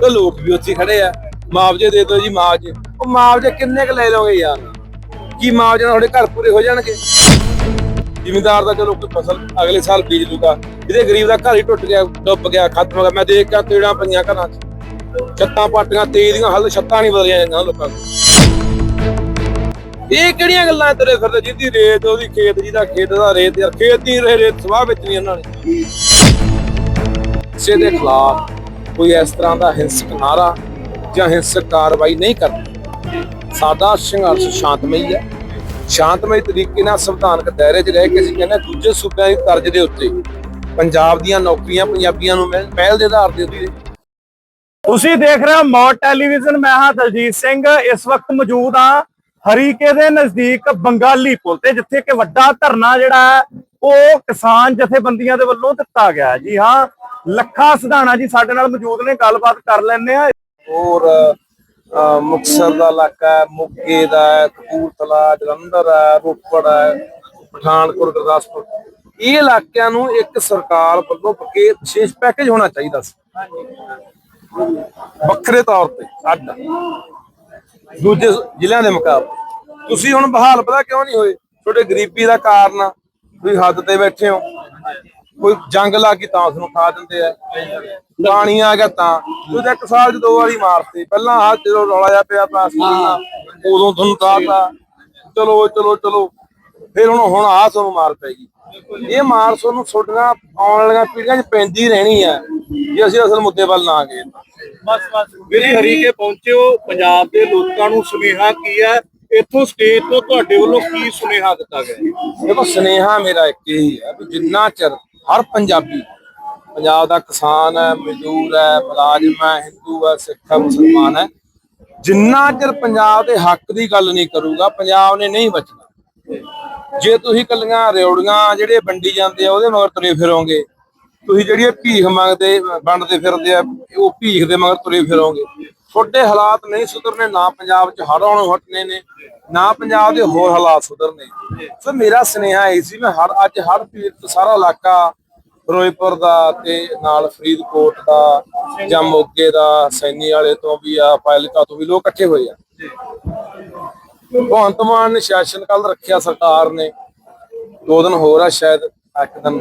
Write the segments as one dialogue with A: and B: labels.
A: ਤੇ ਲੋਕ ਵੀ ਉੱਥੇ ਖੜੇ ਆ। ਮੁਆਵਜ਼ੇ ਦੇ ਦਿਓ ਜੀ ਮੁਆਵਜ਼ੇ। ਉਹ ਮੁਆਵਜ਼ੇ ਕਿੰਨੇ ਕੁ ਲੈ ਲਓਗੇ ਯਾਰ? ਕੀ ਮੁਆਵਜ਼ੇ ਨਾਲ ਤੁਹਾਡੇ ਘਰ ਪੂਰੇ ਹੋ ਜਾਣਗੇ? ਜ਼ਿਮੀਂਦਾਰ ਦਾ ਚਲੋ ਕੋਈ ਫਸਲ ਅਗਲੇ ਸਾਲ ਬੀਜ ਲੂਗਾ। ਇਹਦੇ ਗਰੀਬ ਦਾ ਘਰ ਹੀ ਟੁੱਟ ਗਿਆ, ਡੁੱਬ ਗਿਆ, ਖਤਮ ਹੋ ਗਿਆ। ਮੈਂ ਦੇਖ ਕੇ ਤੇੜਾਂ ਪਈਆਂ ਘਰਾਂ 'ਚ। ਛੱਤਾਂ ਪਾਟੀਆਂ ਤੇਜ਼ ਦੀਆਂ, ਹਾਲੇ ਛੱਤਾਂ ਨਹੀਂ ਬਦਲੀਆਂ ਜਾਂਦੀਆਂ ਲੋਕਾਂ ਕੋਲ ਇਹ ਕਿਹੜੀਆਂ ਗੱਲਾਂ ਤੇਰੇ ਫਿਰਦੇ? ਜਿਹਦੀ ਰੇਤ, ਉਹਦੀ ਖੇਤ, ਜਿਹਦਾ ਖੇਤ ਦਾ ਰੇਤ। ਯਾਰ ਖੇਤ ਨਹੀਂ ਰਹੇ, ਰੇਤ ਸਵਾਹ ਵਿੱਚ ਨਹੀਂ ਉਹਨਾਂ ਨੇ। ਇਸੇ ਦੇ ਖਿਲਾਫ। ਕੋਈ ਇਸ ਤਰ੍ਹਾਂ ਦਾ ਹਿੰਸਕ ਨਾਰਾ ਜਾਂ ਹਿੰਸਕ ਕਾਰਵਾਈ ਨਹੀਂ ਕਰਦਾ ਸਾਡਾ ਸੰਘਰਸ਼ ਸ਼ਾਂਤਮਈ ਹੈ। ਸ਼ਾਂਤਮਈ ਤਰੀਕੇ ਨਾਲ ਸੰਵਿਧਾਨਕ ਦਾਇਰੇ 'ਚ ਰਹਿ ਕੇ ਅਸੀਂ ਕਹਿੰਦੇ ਦੂਜੇ ਸੂਬਿਆਂ ਦੀ ਤਰਜ਼ ਦੇ ਉੱਤੇ ਪੰਜਾਬ ਦੀਆਂ ਨੌਕਰੀਆਂ ਪੰਜਾਬੀਆਂ ਨੂੰ ਪਹਿਲ ਦੇ ਆਧਾਰ ਤੇ ਦੀ
B: ਤੁਸੀਂ ਦੇਖ ਰਹੇ ਹੋ ਮੌਤ ਟੈਲੀਵਿਜ਼ਨ, ਮੈਂ ਹਾਂ ਦਲਜੀਤ ਸਿੰਘ। ਇਸ ਵਕਤ ਮੌਜੂਦ ਹਾਂ ਹਰੀਕੇ ਦੇ ਨਜ਼ਦੀਕ ਬੰਗਾਲੀ ਪੁਲ ਤੇ, ਜਿੱਥੇ ਕਿ ਵੱਡਾ ਧਰਨਾ ਜਿਹੜਾ ਹੈ, ਉਹ ਕਿਸਾਨ ਜਥੇਬੰਦੀਆਂ ਦੇ ਵੱਲੋਂ ਦਿੱਤਾ ਗਿਆ ਹੈ। ਜੀ ਹਾਂ ਲੱਖਾ ਸਿਧਾਣਾ ਜੀ ਸਾਡੇ ਨਾਲ ਮੌਜੂਦ ਨੇ ਗੱਲਬਾਤ ਕਰ ਲੈਣੇ ਆ
A: ਔਰ ਅ, ਦਾ ਇਲਾਕਾ ਹੈ ਮੋਗੇ ਦਾ ਹੈ ਕਪੂਰਥਲਾ ਜਲੰਧਰ ਹੈ ਰੋਪੜ ਹੈ ਪਠਾਨਕੋਟ ਗੁਰਦਾਸਪੁਰ। ਇਹ ਇਲਾਕਿਆਂ ਨੂੰ ਇੱਕ ਸਰਕਾਰ ਵੱਲੋਂ ਪਕੇ ਵਿਸ਼ੇਸ਼ ਪੈਕੇਜ ਹੋਣਾ ਚਾਹੀਦਾ ਸੀ। ਵੱਖਰੇ ਤੌਰ ਤੇ ਅੱਡ। ਦੂਜੇ ਜ਼ਿਲ੍ਹਿਆਂ ਦੇ ਮੁਕਾਬਲੇ। ਤੁਸੀਂ ਹੁਣ ਬਹਾਲ ਪਤਾ ਕਿਉਂ ਨਹੀਂ ਹੋਏ? ਤੁਹਾਡੇ ਗਰੀਬੀ ਦਾ ਕਾਰਨ ਆ। ਤੁਸੀਂ ਹੱਦ ਤੇ ਬੈਠੇ ਹੋ। ਕੋਈ ਜੰਗ ਲੱਗੀ ਤਾਂ ਉਸ ਨੂੰ ਖਾ ਦਿੰਦੇ ਆ। ਪਾਣੀ ਆ ਗਿਆ ਤਾਂ। ਤਾਂ ਇੱਕ ਸਾਲ ਚ ਦੋ ਵਾਰੀ ਮਾਰਤੇ। ਪਹਿਲਾਂ ਆ ਜਦੋਂ ਰੌਲਾ ਜਾ ਪਿਆ ਪਾਸ ਉਦੋਂ ਤੁਹਾਨੂੰ ਤਾਤਾ ਚਲੋ ਚਲੋ ਚਲੋ। ਫਿਰ ਹੁਣ ਹੁਣ ਆ ਤੁਹਾਨੂੰ ਮਾਰ ਪੈਗੀ ਇਹ ਮਾਰ ਤੁਹਾਨੂੰ ਛੋਟੀਆਂ ਆਉਣ ਵਾਲੀਆਂ ਪੀੜ੍ਹੀਆਂ 'ਚ ਪੈਂਦੀ ਰਹਿਣੀ ਆ। ਜੇ ਅਸੀਂ ਅਸਲ ਮੁੱਦੇ ਵੱਲ ਨਾ ਗਏ
B: ਬਸ ਬਸ। ਵੀਰੇ ਹਰੀਕੇ ਪਹੁੰਚੇ ਹੋ। ਪੰਜਾਬ ਦੇ ਲੋਕਾਂ ਨੂੰ ਸੁਨੇਹਾ ਕੀ ਹੈ? ਇੱਥੋਂ ਸਟੇਜ ਤੋਂ ਤੁਹਾਡੇ ਵੱਲੋਂ ਕੀ ਸੁਨੇਹਾ ਦਿੱਤਾ ਗਿਆ?
A: ਦੇਖੋ ਸਨੇਹਾ ਮੇਰਾ ਇੱਕ ਹੀ ਹੈ ਵੀ ਜਿੰਨਾ ਚਿਰ ਹਰ ਪੰਜਾਬੀ, ਪੰਜਾਬ ਦਾ ਕਿਸਾਨ ਹੈ, ਮਜ਼ਦੂਰ ਹੈ, ਮੁਲਾਜ਼ਮ ਹੈ, ਹਿੰਦੂ ਹੈ, ਸਿੱਖ ਹੈ, ਮੁਸਲਮਾਨ ਹੈ। ਜਿੰਨਾ ਚਿਰ ਪੰਜਾਬ ਦੇ ਹੱਕ ਦੀ ਗੱਲ ਨਹੀਂ ਕਰੂਗਾ, ਪੰਜਾਬ ਨੇ ਨਹੀਂ ਬਚਣਾ। ਜੇ ਤੁਸੀਂ ਕੱਲੀਆਂ ਰਿਉੜੀਆਂ ਜਿਹੜੇ ਵੰਡੀ ਜਾਂਦੇ ਆ, ਉਹਦੇ ਮਗਰ ਤੁਰੇ ਫਿਰੋਗੇ। ਤੁਸੀਂ ਜਿਹੜੀ ਭੀਖ ਮੰਗਦੇ, ਵੰਡਦੇ ਫਿਰਦੇ ਆ, ਉਹ ਭੀਖ ਦੇ ਮਗਰ ਤੁਰੇ ਫਿਰੋਗੇ। ਤੁਹਾਡੇ ਹਾਲਾਤ ਨਹੀਂ ਸੁਧਰਨੇ, ਨਾ ਪੰਜਾਬ 'ਚ ਹੜ੍ਹ ਆਉਣੋਂ ਹਟਨੇ ਨੇ, ਨਾ ਪੰਜਾਬ ਦੇ ਹੋਰ ਹਾਲਾਤ ਸੁਧਰਨੇ। ਸੋ ਮੇਰਾ ਸੁਨੇਹਾ ਇਹ ਸੀ, ਮੈਂ ਹਰ ਅੱਜ ਹਰ ਪੀੜਤ ਸਾਰਾ ਇਲਾਕਾ ਫਿਰੋਜ਼ਪੁਰ ਦਾ ਤੇ ਨਾਲ ਫਰੀਦਕੋਟ ਦਾ ਜਾਂ ਮੋਗੇ ਦਾ ਸੈਣੀ ਵਾਲੇ ਤੋਂ ਵੀ ਆ ਫਾਇਲਕਾ ਤੋਂ ਵੀ ਲੋਕ ਇਕੱਠੇ ਹੋਏ ਆ। ਭਗਵੰਤ ਮਾਨ ਨੇ ਸੈਸ਼ਨ ਕੱਲ ਰੱਖਿਆ ਸਰਕਾਰ ਨੇ। ਦੋ ਦਿਨ ਹੋਰ ਆ ਸ਼ਾਇਦ, ਇੱਕ ਦਿਨ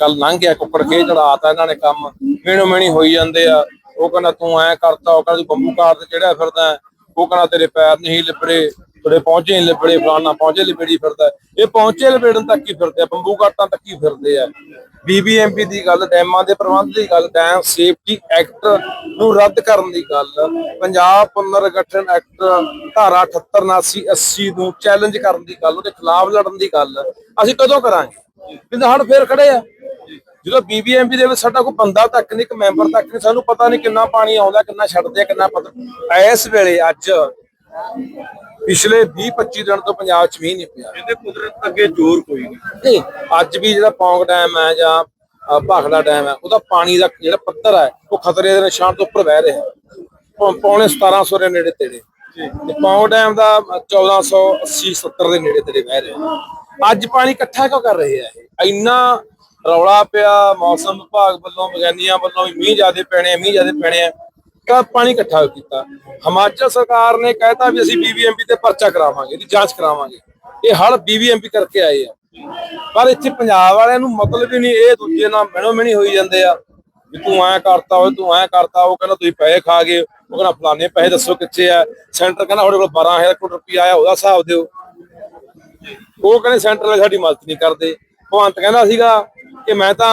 A: ਕੱਲ ਲੰਘ ਗਿਆ ਕੁੱਕੜ ਕੇ ਚੜਾਤਾ ਇਹਨਾਂ ਨੇ ਕੰਮ। ਮੇਣੋ ਮੇਣੀ ਹੋਈ ਜਾਂਦੇ ਆ। ਉਹ ਕਹਿੰਦਾ ਤੂੰ ਐ ਕਰਤਾ, ਉਹ ਕਹਿੰਦਾ ਤੂੰ ਬੰਬੂ ਕਾਰ ਤੇ ਚੜਿਆ ਫਿਰਦਾ ਉਹ ਕਹਿੰਦਾ ਤੇਰੇ ਪੈਰ ਨਹੀਂ ਲਿਪੜੇ ਤੇਰੇ ਪਹੁੰਚੇ ਨਹੀਂ ਲਿਪੜੇ ਫਲਾਨਾ ਪਹੁੰਚੇ ਲਿਪੜੀ ਫਿਰਦਾ ਇਹ ਪਹੁੰਚੇ ਲਿਪੜਨ ਤੱਕ ਹੀ ਫਿਰਦੇ ਆ, ਬੰਬੂ ਕਾਟਾਂ ਤੱਕ ਹੀ ਫਿਰਦੇ ਆ। ਬੀਬੀਐਮਪੀ ਦੀ ਗੱਲ, ਡੈਮਾਂ ਦੇ ਪ੍ਰਬੰਧ ਦੀ ਗੱਲ, ਡੈਮ ਸੇਫਟੀ ਐਕਟ ਨੂੰ ਰੱਦ ਕਰਨ ਦੀ ਗੱਲ। ਪੰਜਾਬ ਪੁਨਰਗਠਨ ਐਕਟ ਧਾਰਾ 78 79 80 ਨੂੰ ਚੈਲੰਜ ਕਰਨ ਦੀ ਗੱਲ, ਉਹਦੇ ਖਿਲਾਫ ਲੜਨ ਦੀ ਗੱਲ। ਅਸੀਂ ਕਦੋਂ ਕਰਾਂਗੇ? ਕਿੰਨਾ ਫੇਰ ਖੜੇ ਆ। ਜਦੋਂ ਬੀਬੀਐਮਪੀ ਦੇ ਵਿੱਚ ਸਾਡਾ ਕੋਈ ਬੰਦਾ ਤੱਕ ਨਹੀਂ ਇੱਕ ਮੈਂਬਰ ਤੱਕ ਨਹੀਂ ਸਾਨੂੰ ਪਤਾ ਨਹੀਂ ਕਿੰਨਾ ਪਾਣੀ ਆਉਂਦਾ ਕਿੰਨਾ ਛੱਡਦੇ ਕਿੰਨਾ ਪਤਾ ਇਸ ਵੇਲੇ ਅੱਜ ਪਿਛਲੇ 20 25 ਦਿਨ ਤੋਂ ਪੰਜਾਬ 'ਚ ਮੀਂਹ ਨਹੀਂ ਪਿਆ।
B: ਇਹਦੇ ਕੁਦਰਤ ਅੱਗੇ ਜ਼ੋਰ ਕੋਈ ਨਹੀਂ।
A: ਨਹੀਂ ਅੱਜ ਵੀ ਜਿਹੜਾ ਪੌਂਗ ਡੈਮ ਹੈ ਜਾਂ ਭਾਖੜਾ ਡੈਮ ਹੈ ਉਹਦਾ ਪਾਣੀ ਦਾ ਜਿਹੜਾ ਪੱਧਰ ਹੈ ਉਹ ਖਤਰੇ ਦੇ ਨਿਸ਼ਾਨ ਤੋਂ ਉੱਪਰ ਵਹਿ ਰਿਹਾ ਪੌਣੇ 1700 ਦੇ ਨੇੜੇ ਤੇੜੇ। ਤੇ ਪੌਂਗ ਡੈਮ ਦਾ 1480 70 ਦੇ ਨੇੜੇ ਤੇੜੇ ਵਹਿ ਰਿਹਾ ਅੱਜ ਪਾਣੀ ਇਕੱਠਾ ਕਿਉਂ ਕਰ ਰਹੇ ਆ ਇਹ? ਇੰਨਾ ਰੌਲਾ ਪਿਆ, ਮੌਸਮ ਵਿਭਾਗ ਵੱਲੋਂ ਵਿਗਿਆਨੀਆਂ ਵੱਲੋਂ ਵੀ ਮੀਂਹ ਜ਼ਿਆਦੇ ਪੈਣੇ ਆ, ਮੀਂਹ ਜ਼ਿਆਦੇ ਪੈਣੇ ਆ। ਕਾ ਪਾਣੀ ਇਕੱਠਾ ਕੀਤਾ। ਹਿਮਾਚਲ ਸਰਕਾਰ ਨੇ ਕਹਿਤਾ ਵੀ ਅਸੀਂ ਬੀਬੀਐਮਪੀ ਤੇ ਪਰਚਾ ਕਰਾਵਾਂਗੇ, ਇਹਦੀ ਜਾਂਚ ਕਰਾਵਾਂਗੇ। ਇਹ ਹੜ ਬੀਬੀਐਮਪੀ ਕਰਕੇ ਆਏ ਆ। ਪਰ ਇੱਥੇ ਪੰਜਾਬ ਵਾਲਿਆਂ ਨੂੰ ਮਤਲਬ ਹੀ ਨਹੀਂ, ਇਹ ਦੂਜੇ ਨਾਲ ਮਿਣੋ ਮਿਣੀ ਹੋਈ ਜਾਂਦੇ ਆ। ਵੀ ਤੂੰ ਐ ਕਰਤਾ ਓਏ, ਤੂੰ ਐ ਕਰਤਾ, ਉਹ ਕਹਿੰਦਾ ਤੁਸੀਂ ਪੈਸੇ ਖਾ ਗਏ। ਉਹ ਕਹਿੰਦਾ ਫਲਾਣੇ ਪੈਸੇ ਦੱਸੋ ਕਿੱਥੇ ਆ। ਸੈਂਟਰ ਕਹਿੰਦਾ ਤੁਹਾਡੇ ਕੋਲ 12000 ਕਰੋੜ ਰੁਪਇਆ ਆਇਆ ਉਹਦਾ ਹਿਸਾਬ ਦਿਓ। ਉਹ ਕਹਿੰਦੇ ਸੈਂਟਰ ਵਾਲੇ ਸਾਡੀ ਮਦਦ ਨਹੀਂ ਕਰਦੇ। ਭਗਵੰਤ ਕਹਿੰਦਾ ਸੀਗਾ ਕਿ ਮੈਂ ਤਾਂ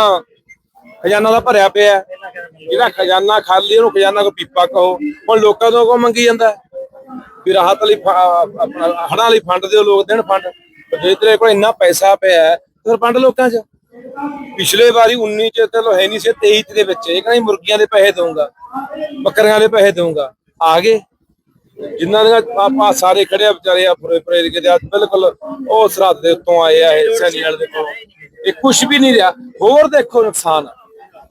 A: ਖਜ਼ਾਨਾ ਦਾ ਭਰਿਆ ਪਿਆ ਜਿਹੜਾ ਖਜ਼ਾਨਾ ਖਾਲੀ ਉਹਨੂੰ ਖਜ਼ਾਨਾ ਕੋ ਪੀਪਾ ਕਹੋ। ਹੁਣ ਲੋਕਾਂ ਤੋਂ ਕੋ ਮੰਗੀ ਜਾਂਦਾ ਵੀ ਰਾਹਤ ਲਈ ਆਪਣਾ ਹੜਾਂ ਲਈ ਫੰਡ ਦਿਓ, ਲੋਕ ਦੇਣ ਫੰਡ। ਜੇ ਤੇਰੇ ਕੋਲ ਇੰਨਾ ਪੈਸਾ ਪਿਆ ਫਿਰ ਫੰਡ ਲੋਕਾਂ 'ਚ। ਪਿਛਲੇ ਵਾਰੀ 19 ਚ ਚਲੋ ਹੈ ਨਹੀਂ ਸੀ 23 ਚ ਦੇ ਵਿੱਚ। ਇਹ ਕਹਿੰਦਾ ਮੁਰਗੀਆਂ ਦੇ ਪੈਸੇ ਦਊਂਗਾ, ਬੱਕਰੀਆਂ ਦੇ ਪੈਸੇ ਦਊਂਗਾ। ਆ ਗਏ। ਜਿਨ੍ਹਾਂ ਦੇ ਆਪਾਂ ਸਾਰੇ ਖੜਿਆ ਵਿਚਾਰੇ ਆ ਫਰੇ ਫਰੇ ਕੇ ਬਿਲਕੁਲ ਉਹ ਸਰਹੱਦ ਦੇ ਉੱਤੋਂ ਆਏ ਆ, ਇਹ ਵਾਲੇ ਦੇ ਕੋਲ। ਇਹ ਕੁਝ ਵੀ ਨਹੀਂ ਰਿਹਾ। ਹੋਰ ਦੇਖੋ ਨੁਕਸਾਨ।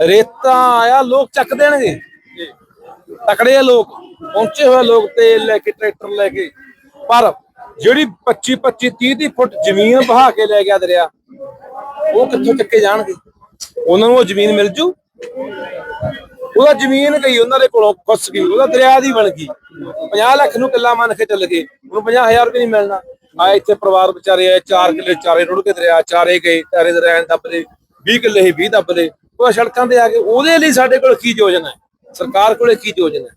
A: ਰੇਤਾ ਆਇਆ, ਲੋਕ ਚੱਕ ਦੇਣਗੇ। ਤਕੜੇ ਆ ਲੋਕ, ਪਹੁੰਚੇ ਹੋਏ ਲੋਕ, ਤੇਲ ਲੈ ਕੇ, ਟਰੈਕਟਰ ਲੈ ਕੇ। ਪਰ ਜਿਹੜੀ 25 25 30 30 ਫੁੱਟ ਜ਼ਮੀਨ ਬਹਾ ਕੇ ਲੈ ਗਿਆ ਦਰਿਆ, ਉਹ ਕਿੱਥੋਂ ਚੱਕੇ ਜਾਣਗੇ? ਉਹਨਾਂ ਨੂੰ ਉਹ ਜ਼ਮੀਨ ਮਿਲ ਜੂ। ਉਹਦਾ ਜ਼ਮੀਨ ਗਈ, ਉਹਨਾਂ ਦੇ ਕੋਲੋਂ ਖੁੱਸ ਗਈ, ਉਹਦਾ ਦਰਿਆ ਦੀ ਬਣ ਗਈ। 50 ਲੱਖ ਨੂੰ ਕਿੱਲਾ ਮੰਨ ਕੇ ਚੱਲ ਗਏ। ਉਹਨੂੰ 50000 ਰੁਪਏ ਨਹੀਂ ਮਿਲਣਾ। ਆ ਇੱਥੇ ਪਰਿਵਾਰ ਵਿਚਾਰੇ ਆ ਚਾਰ ਕਿੱਲੇ ਚਾਰੇ ਰੁੜ ਕੇ ਦਰਿਆ, ਚਾਰੇ ਗਏ, ਚਾਰੇ ਦਰਿਆ ਦੱਬਦੇ 20 ਕਿੱਲੇ ਹੀ 20 ਦੱਬਦੇ ਉਹ ਸੜਕਾਂ ਤੇ ਆ ਕੇ ਉਹਦੇ ਲਈ ਸਾਡੇ ਕੋਲ ਕੀ ਯੋਜਨਾ ਹੈ? ਸਰਕਾਰ ਕੋਲੇ ਕੀ ਯੋਜਨਾ ਹੈ?